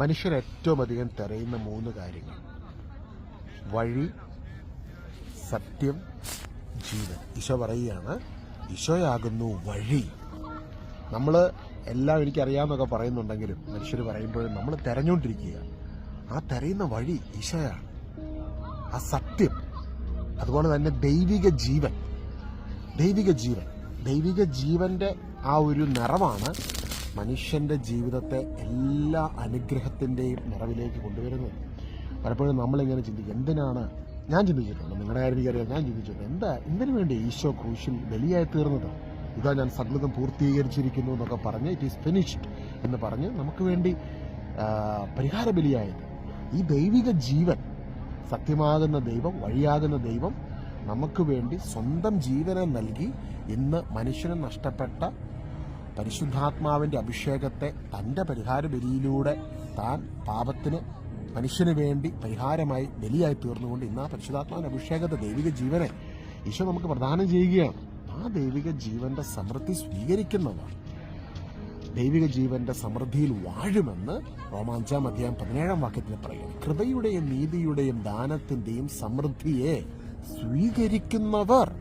മനുഷ്യർ ഏറ്റവും അധികം തിരയുന്ന മൂന്ന് കാര്യങ്ങൾ. വഴി സത്യം ജീവൻ. ഈശോ പറയുകയാണ് ഈശോയാകുന്നു വഴി. നമ്മൾ എല്ലാം എനിക്കറിയാമെന്നൊക്കെ പറയുന്നുണ്ടെങ്കിലും മനുഷ്യർ പറയുമ്പോഴും നമ്മൾ തിരഞ്ഞുകൊണ്ടിരിക്കുക ആ തിരയുന്ന വഴി ഈശോയാണ്. ആ സത്യം. അതുപോലെ തന്നെ ദൈവിക ജീവൻ. ദൈവിക ജീവൻ. ദൈവിക ജീവന്റെ ആ ഒരു നിറമാണ് മനുഷ്യന്റെ ജീവിതത്തെ എല്ലാ അനുഗ്രഹത്തിന്റെയും നിറവിലേക്ക് കൊണ്ടുവരുന്നത് പലപ്പോഴും നമ്മളിങ്ങനെ ചിന്തിക്കും എന്തിനാണ് ഞാൻ ചിന്തിച്ചിട്ടുണ്ട് നിങ്ങളുടെ കാര്യം എനിക്കറിയാം ഞാൻ ചിന്തിച്ചിട്ടുണ്ട്. എന്താ എന്തിനു വേണ്ടി ഈശോ ക്രൂശിൽ ബലിയായി തീർന്നത്? ഇതാ ഞാൻ സകലതും പൂർത്തീകരിച്ചിരിക്കുന്നു എന്നൊക്കെ പറഞ്ഞ് ഇറ്റ് ഈസ് ഫിനിഷ്ഡ് എന്ന് പറഞ്ഞ് നമുക്ക് വേണ്ടി പരിഹാര ബലിയായത്. ഈ ദൈവിക ജീവൻ സത്യമാകുന്ന ദൈവം വഴിയാകുന്ന ദൈവം നമുക്ക് വേണ്ടി സ്വന്തം ജീവനെ നൽകി ഇന്ന് മനുഷ്യന് നഷ്ടപ്പെട്ട പരിശുദ്ധാത്മാവിന്റെ അഭിഷേകത്തെ തന്റെ പരിഹാര ബലിയിലൂടെ താൻ പാപത്തിന് മനുഷ്യന് വേണ്ടി പരിഹാരമായി ബലിയായി തീർന്നുകൊണ്ട് ഇന്ന് ആ പരിശുദ്ധാത്മാവിന്റെ അഭിഷേകത്തെ ദൈവിക ജീവനെ ഈശോ നമുക്ക് പ്രദാനം ചെയ്യുകയാണ്. ആ ദൈവിക ജീവന്റെ സമൃദ്ധി സ്വീകരിക്കുന്നവർ. ദൈവിക ജീവന്റെ സമൃദ്ധിയിൽ വാഴുമെന്ന് റോമാഞ്ചാം അധ്യായം പതിനേഴാം വാക്യത്തിൽ പറയുന്നു. കൃപയുടെയും നീതിയുടെയും ദാനത്തിന്റെയും സമൃദ്ധിയെ സ്വീകരിക്കുന്നവർ.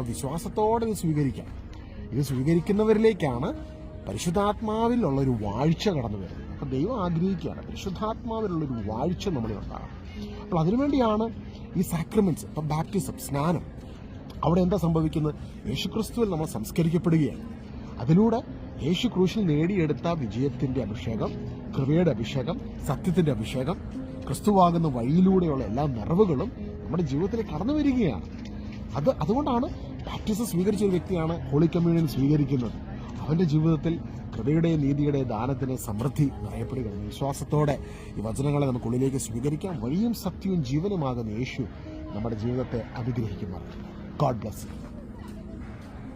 വിശ്വാസത്തോടെ സ്വീകരിക്കാം. ഇത് സ്വീകരിക്കുന്നവരിലേക്കാണ് പരിശുദ്ധാത്മാവിലുള്ള ഒരു വാഴ്ച കടന്നു വരുന്നത്. അപ്പൊ ദൈവം ആഗ്രഹിക്കുകയാണ് പരിശുദ്ധാത്മാവിലുള്ള ഒരു വാഴ്ച നമ്മളിൽ ഉണ്ടാകണം. അപ്പോൾ അതിനുവേണ്ടിയാണ് ഈ സാക്രമെന്റ്സ് ഇപ്പം ബാപ്റ്റിസം സ്നാനം. അവിടെ എന്താ സംഭവിക്കുന്നത്? യേശുക്രിസ്തുവിൽ നമ്മൾ സംസ്കരിക്കപ്പെടുകയാണ്. അതിലൂടെ യേശു ക്രൂശിൽ നേടിയെടുത്ത വിജയത്തിന്റെ അഭിഷേകം കൃപയുടെ അഭിഷേകം സത്യത്തിന്റെ അഭിഷേകം ക്രിസ്തുവാകുന്ന വഴിയിലൂടെയുള്ള എല്ലാ നിറവുകളും നമ്മുടെ ജീവിതത്തിൽ കടന്നു വരികയാണ്. അത് അതുകൊണ്ടാണ് ബാപ്റ്റിസം സ്വീകരിച്ച ഒരു വ്യക്തിയാണ് ഹോളി കമ്മ്യൂണിയൻ സ്വീകരിക്കുന്നത്. അവന്റെ ജീവിതത്തിൽ കൃപയുടെ നീതിയുടെ ദാനത്തിന് സമൃദ്ധി നിറയപ്പെടുകയാണ്. വിശ്വാസത്തോടെ ഈ വചനങ്ങളെ നമുക്കുള്ളിലേക്ക് സ്വീകരിക്കാം. വഴിയും സത്യവും ജീവനുമാകുന്ന യേശു നമ്മുടെ ജീവിതത്തെ അനുഗ്രഹിക്കുമാറാണ് ഗോഡ് ബ്ലസ് യു